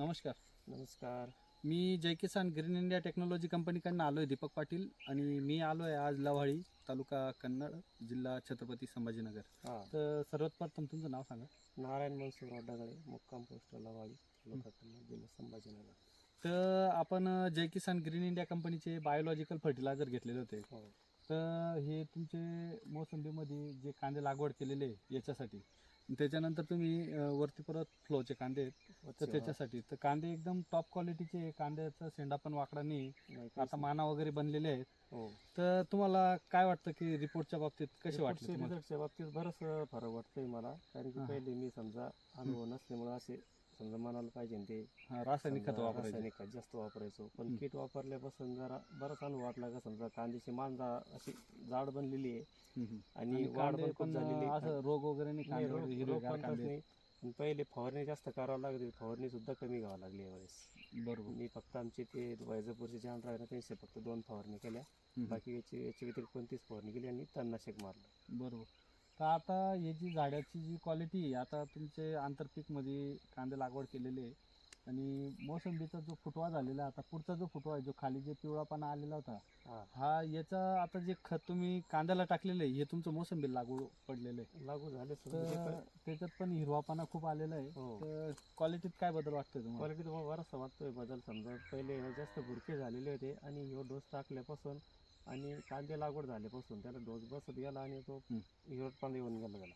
नमस्कार. नमस्कार. मी Jai Kisan green India technology कंपनीकडनं आलो आहे दीपक पाटील आणि मी आलो आहे आज लव्हाळी तालुका कन्नड जिल्हा छत्रपती संभाजीनगर. हा. तर सर्वात प्रथम तुमचं नाव सांगा. नारायण मनसूर वड्डागळे मुक्काम पोस्ट लवाळी तालुका कन्नड, जिल्हा संभाजीनगर. तर आपण जय किसान ग्रीन इंडिया कंपनीचे बायोलॉजिकल फर्टिलायझर घेतलेले होते. हो. तर हे तुमचे मोसंबीमध्ये जे कांदे लागवड केलेले आहे याच्यासाठी त्याच्यानंतर तुम्ही अं, वरती परत फ्लोचे कांदे आहेत तर त्याच्यासाठी तर कांदे एकदम टॉप क्वालिटीचे आहे. कांद्याचा शेंडा पण वाकडा नाही आता माना वगैरे बनलेले आहेत. हो तर तुम्हाला काय वाटतं की रिपोर्टच्या बाबतीत कसे वाटले तुम्हाला रिझल्टच्या बाबतीत बरंच फरक वाटतोय मला कारण की हा. पहिले मी समजा अनुभव नसल्यामुळे असे समजा म्हणायला पाहिजे ना ते. हा, रासायनिक खत समजा वापरायचे. रासायनिक खत जास्त वापरायचो. पण. किट वापरल्यापासून जरा बराच अनुभव वाटला का समजा कांद्याची मान जा अशी जाड बनलेली आहे. हम्म, हम्म. आणि आणि वाढ कांदे पण खूप पण झालेली आहे. असं रोग वगैरे नाही नाही, रोग- पण कांदे. नाही. आणि पहिले फवारणी जास्त करावं लागली फवारणी सुद्धा कमी घ्यावं लागली यावेळेस. बरोबर. मी फक्त आमचे ते वैजापूरचे जाण राहिले त्यांचे फक्त दोन फवारणी केल्या. हम्म, बाकी याची याच्या व्यतिरिक्त कोणतीच फवारणी केली आणि तणनाशक मारलं. बरोबर. तर आता ही जी झाडाची जी क्वालिटी आहे आता तुमचे आंतरपीकमध्ये कांदे लागवड केलेले आहे आणि मोसंबीचा जो फुटवा झालेला आहे आता पुढचा जो फुटवा आहे जो खाली जे पिवळापणा आलेला होता हा. हा याचा आता जे खत तुम्ही कांद्याला टाकलेलं आहे हे तुमचं मोसंबी लागू पडलेलं आहे. लागू झाले तर त्याच्यात पण हिरवापणा खूप आलेला आहे. हो. तर क्वालिटीत काय बदल वाटतोय तुम्हाला? क्वालिटी तुम्हाला बराचसा वाटतोय बदल. समजा पहिले हे जास्त बुडके झालेले होते आणि ह्यो डोस टाकल्यापासून आणि कांदे लागवड झाल्यापासून त्याला डोस बसत गेला आणि तो. हिरटपणा येऊन गेला त्याला.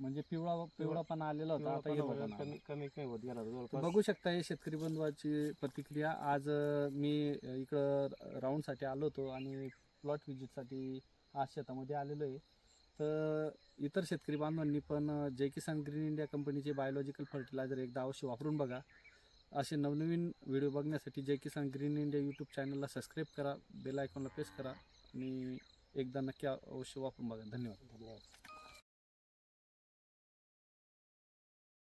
म्हणजे पिवळा पिवळापणा आलेला होता आता. कमी कमी कमी होत गेला जवळपास. बघू शकता हे शेतकरी बंधवाची प्रतिक्रिया. आज अं, मी अं, इकडं राऊंडसाठी आलो होतो आणि प्लॉट व्हिजिटसाठी आज शेतामध्ये आलेलो आहे. तर इतर शेतकरी बांधवांनी पण अं, जय किसान ग्रीन इंडिया कंपनीचे बायोलॉजिकल फर्टिलायझर एकदा अवश्य वापरून बघा. असे नवनवीन व्हिडिओ बघण्यासाठी Jai Kisan green India YouTube चॅनलला सबस्क्राईब करा बेल आयकॉनला प्रेस करा. मी एकदा नक्की अवश्य वापरून बघा. धन्यवाद. धन्यवाद.